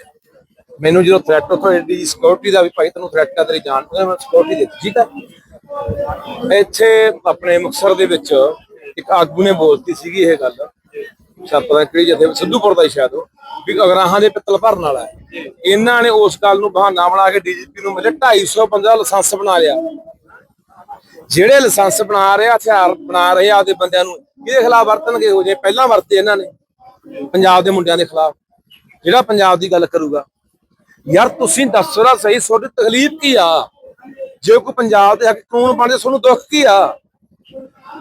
A: ਮੈਨੂੰ ਜਦੋਂ ਥ੍ਰੈਟ ਉੱਥੋਂ ਦੀ ਸਿਕਿਉਰਿਟੀ ਦਾ ਵੀ ਭਾਈ ਤੈਨੂੰ ਥ੍ਰੈਟ ਆ ਤੇਰੀ ਜਾਨ ਤੇ ਮੈਂ ਸਿਕਿਉਰਿਟੀ ਦਿੱਤੀ ਠੀਕ ਹੈ ਇੱਥੇ ਆਪਣੇ ਮੁਕਸਰ ਦੇ ਵਿੱਚ ਇੱਕ ਆਗੂ ਨੇ ਬੋਲਤੀ ਸੀਗੀ ਇਹ ਗੱਲ। ਪਤਾ ਕਿਹੜੀ ਜਥੇ ਸਿੱਧੂਪੁਰ ਦਾ ਹੀ ਸ਼ਾਇਦ ਵੀ ਅਗਰਾਹਾਂ ਦੇ ਪਿੱਤਲ ਭਰਨ ਵਾਲਾ ਇਹਨਾਂ ਨੇ ਉਸ ਗੱਲ ਨੂੰ ਬਹਾਨਾ ਬਣਾ ਕੇ ਡੀਜੀਪੀ ਨੂੰ ਮਿਲੇ 250 ਬੰਦਾ ਲਾਇਸੈਂਸ ਬਣਾ ਲਿਆ। ਜਿਹੜੇ ਲਾਇਸੈਂਸ ਬਣਾ ਰਹੇ ਆ ਹਥਿਆਰ ਬਣਾ ਰਹੇ ਆ ਆਪਦੇ ਬੰਦਿਆਂ ਨੂੰ ਇਹਦੇ ਖਿਲਾਫ ਵਰਤਣਗੇ ਹੋ ਜੇ ਪਹਿਲਾਂ ਵਰਤੇ ਇਹਨਾਂ ਨੇ ਪੰਜਾਬ ਦੇ ਮੁੰਡਿਆਂ ਦੇ ਖਿਲਾਫ। ਜਿਹੜਾ ਪੰਜਾਬ ਦੀ ਗੱਲ ਕਰੂਗਾ ਯਾਰ ਤੁਸੀਂ ਦੱਸੋ ਨਾ ਸਹੀ ਤੁਹਾਡੀ ਤਕਲੀਫ ਕੀ ਆ? ਜੇ ਕੋਈ ਪੰਜਾਬ ਦੇ ਹੱਕ ਕਾਨੂੰਨ ਬਣਦੇ ਤੁਹਾਨੂੰ ਦੁੱਖ ਕੀ ਆ?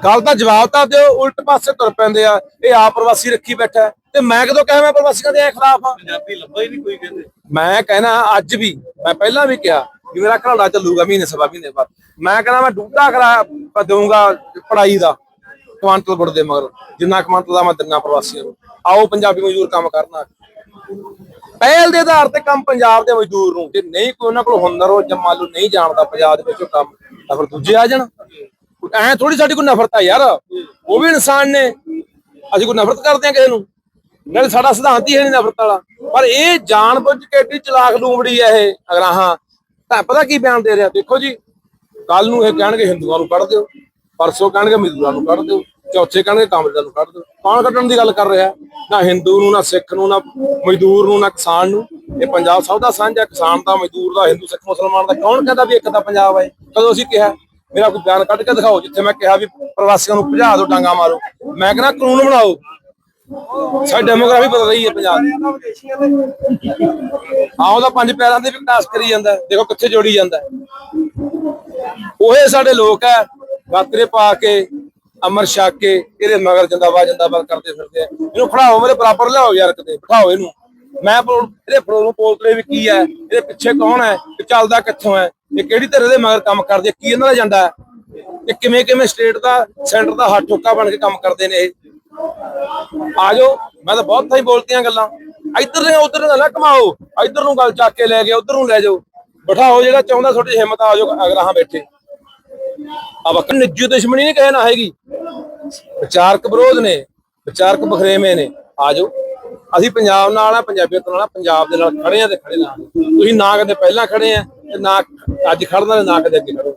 A: ਗੱਲ ਦਾ ਜਵਾਬ ਤਾਂ ਦਿਓ ਉਲਟ ਪਾਸੇ ਤੁਰ ਪੈਂਦੇ ਆ। ਇਹ ਆਪ ਪ੍ਰਵਾਸੀ ਰੱਖੀ ਬੈਠਾ ਤੇ ਮੈਂ ਕਦੋਂ ਕਹਿ ਮੈਂ ਪ੍ਰਵਾਸੀਆਂ ਦੇ ਖਿਲਾਫ ਆ?
B: ਪੰਜਾਬੀ ਲੱਭਾ ਹੀ ਨਹੀਂ ਕੋਈ ਕਹਿੰਦੇ।
A: ਮੈਂ ਕਹਿਣਾ ਅੱਜ ਵੀ ਮੈਂ ਪਹਿਲਾਂ ਵੀ ਕਿਹਾ ਵੀ ਮੇਰਾ ਘਰਾੜਾ ਚੱਲੂਗਾ ਮਹੀਨੇ ਸਵਾ ਮਹੀਨੇ ਬਾਅਦ। ਮੈਂ ਕਹਿੰਦਾ ਮੈਂ ਡੂਟਾ ਕਰਾ ਦਊਂਗਾ ਪੜਾਈ ਦਾ ਕੁਆਂਟਲ ਗੁੜ ਦੇ ਮਗਰ, ਜਿੰਨਾ ਕੁਆਂਟਲ ਦਾ ਮੈਂ ਦਿੰਨਾ ਪ੍ਰਵਾਸੀਆਂ ਨੂੰ। ਆਓ ਪੰਜਾਬੀ ਮਜ਼ਦੂਰ ਕੰਮ ਕਰਨਾ ਪਹਿਲ ਦੇ ਆਧਾਰ ਤੇ ਕੰਮ ਪੰਜਾਬ ਦੇ ਮਜ਼ਦੂਰ ਨੂੰ, ਜੇ ਨਹੀਂ ਕੋਈ ਉਹਨਾਂ ਕੋਲ ਹੁਨਰ ਹੋ ਜਾਂ ਮੰਨ ਲਓ ਨਹੀਂ ਜਾਣਦਾ ਪੰਜਾਬ ਦੇ ਵਿੱਚ ਉਹ ਕੰਮ, ਤਾਂ ਫਿਰ ਦੂਜੇ ਆ ਜਾਣ। ਐ ਥੋੜੀ ਸਾਡੀ ਕੋਈ ਨਫ਼ਰਤ ਆ ਯਾਰ। ਉਹ ਵੀ ਇਨਸਾਨ ਨੇ। ਅਸੀਂ ਕੋਈ ਨਫ਼ਰਤ ਕਰਦੇ ਆ ਕਿਸੇ ਨੂੰ। ਨਾਲੇ ਸਾਡਾ ਸਿਧਾਂਤ ਹੀ ਹੈ ਨਹੀਂ ਨਫ਼ਰਤ ਵਾਲਾ। ਪਰ ਇਹ ਜਾਣ ਬੁੱਝ ਕੇ ਏਡੀ ਚਲਾਕ ਲੂੰਬੜੀ ਹੈ ਇਹ ਅਗਰਾਹਾਂ ਤਾਂ ਪਤਾ ਕੀ ਬਿਆਨ ਦੇ ਰਿਹਾ? ਦੇਖੋ ਜੀ ਕੱਲ ਨੂੰ ਇਹ ਕਹਿਣਗੇ ਹਿੰਦੂਆਂ ਨੂੰ ਕੱਢ ਦਿਓ, ਪਰਸੋਂ ਕਹਿਣਗੇ ਮਜ਼ਦੂਰਾਂ ਨੂੰ ਕੱਢ ਦਿਓ, ਚੌਥੇ ਕਹਿਣਗੇ ਕਾਮਰੇਡਾਂ ਨੂੰ ਕੱਢ ਦਿਓ। ਕੌਣ ਕੱਢਣ ਦੀ ਗੱਲ ਕਰ ਰਿਹਾ? ਨਾ ਹਿੰਦੂ ਨੂੰ, ਨਾ ਸਿੱਖ ਨੂੰ, ਨਾ ਮਜ਼ਦੂਰ ਨੂੰ, ਨਾ ਕਿਸਾਨ ਨੂੰ। ਇਹ ਪੰਜਾਬ ਸਭ ਦਾ ਸਾਂਝਾ ਕਿਸਾਨ ਦਾ, ਮਜ਼ਦੂਰ ਦਾ, ਹਿੰਦੂ, ਸਿੱਖ, ਮੁਸਲਮਾਨ ਦਾ। ਕੌਣ ਕਹਿੰਦਾ ਵੀ ਇੱਕ ਦਾ ਪੰਜਾਬ ਹੈ? ਕਦੋਂ ਅਸੀਂ ਕਿਹਾ? ਮੇਰਾ ਕੋਈ ਬਿਆਨ ਕੱਢ ਕੇ ਦਿਖਾਓ, ਜਿੱਥੇ ਮੈਂ ਕਿਹਾ ਵੀ ਪ੍ਰਵਾਸੀਆਂ ਨੂੰ ਭਜਾ ਦਿਓ, ਡਾਂਗਾ ਮਾਰੋ। ਮੈਂ ਕਹਿੰਦਾ ਕਾਨੂੰਨ ਬਣਾਓ। ਸਾਡੀ ਡੈਮੋਗ੍ਰਾਫੀ ਬਦਲ ਰਹੀ ਹੈ ਪੰਜਾਬ ਦੀ। ਆਹ ਉਹਦਾ ਪੰਜ ਪੈਰਾਂ ਦੇ ਵਿਕਾਸ ਕਰੀ ਜਾਂਦਾ ਦੇਖੋ ਕਿੱਥੇ ਜੋੜੀ ਜਾਂਦਾ ਉਹੇ ਸਾਡੇ ਲੋਕ ਹੈ ਗਾਤਰੇ ਪਾ ਕੇ, ਅਮਰ ਛਕ ਕੇ, ਇਹਦੇ ਮਗਰ ਜਿੰਦਾਬਾਦ ਜਿੰਦਾਬਾਦ ਕਰਦੇ ਫਿਰਦੇ ਆ। ਇਹਨੂੰ ਫੜਾਓ, ਮੇਰੇ ਬਰਾਬਰ ਲਿਆਓ ਯਾਰ ਕਿਤੇ ਬਿਠਾਓ ਇਹਨੂੰ। ਮੈਂ ਪੋਲ- ਇਹਦੇ ਫੜੋ ਨੂੰ ਵੀ ਕੀ ਹੈ, ਇਹਦੇ ਪਿੱਛੇ ਕੌਣ ਹੈ, ਇਹ ਚੱਲਦਾ ਕਿੱਥੋਂ ਹੈ, ਇਹ ਕਿਹੜੀ ਤਰ੍ਹਾਂ ਦੇ ਮਗਰ ਕੰਮ ਕਰਦੇ, ਕੀ ਇਹਨਾਂ ਦਾ ਏਜੰਡਾ ਹੈ? ਇਹ ਕਿਵੇਂ ਕਿਵੇਂ ਸਟੇਟ ਦਾ ਸੈਂਟਰ ਦਾ ਹੱਥ ਠੋਕਾ ਬਣ ਕੇ ਕੰਮ ਕਰਦੇ ਨੇ ਇਹ। ਆ ਜਾਓ। ਮੈਂ ਤਾਂ ਬਹੁਤ ਥਾਈ ਬੋਲਤੀਆਂ ਗੱਲਾਂ। ਇੱਧਰ ਨੇ ਉੱਧਰ ਨਾ ਕਮਾਓ ਇੱਧਰ ਨੂੰ ਗੱਲ ਚੱਕ ਕੇ ਲੈ ਗਿਆ ਉੱਧਰ ਨੂੰ ਲੈ ਜਾਓ। ਬਿਠਾਓ ਜਿਹੜਾ ਚਾਹੁੰਦਾ ਤੁਹਾਡੀ ਹਿੰਮਤ ਆ ਜਾਓ ਅਗਰਾਹਾਂ ਬੈਠੇ। ਆ ਵਕਤ ਨਿੱਜੀ ਦੁਸ਼ਮਣੀ ਨਹੀਂ ਕਹੇ ਨਾ ਹੈਗੀ। ਵਿਚਾਰਕ ਵਿਰੋਧ ਨੇ, ਵਿਚਾਰਕ ਬਖਰੇਵੇਂ ਨੇ। ਆ ਜਾਓ। ਅਸੀਂ ਪੰਜਾਬ ਨਾਲ ਆ, ਪੰਜਾਬੀਅਤ ਨਾਲ ਆ, ਪੰਜਾਬ ਦੇ ਨਾਲ ਖੜੇ ਆ ਤੇ ਖੜੇ ਨਾਲ ਤੁਸੀਂ ਨਾ ਕਦੇ ਪਹਿਲਾਂ ਖੜੇ ਆ ਤੇ ਨਾ ਅੱਜ ਖੜਨਾ ਤੇ ਨਾ ਕਦੇ ਅੱਗੇ ਖੜੋ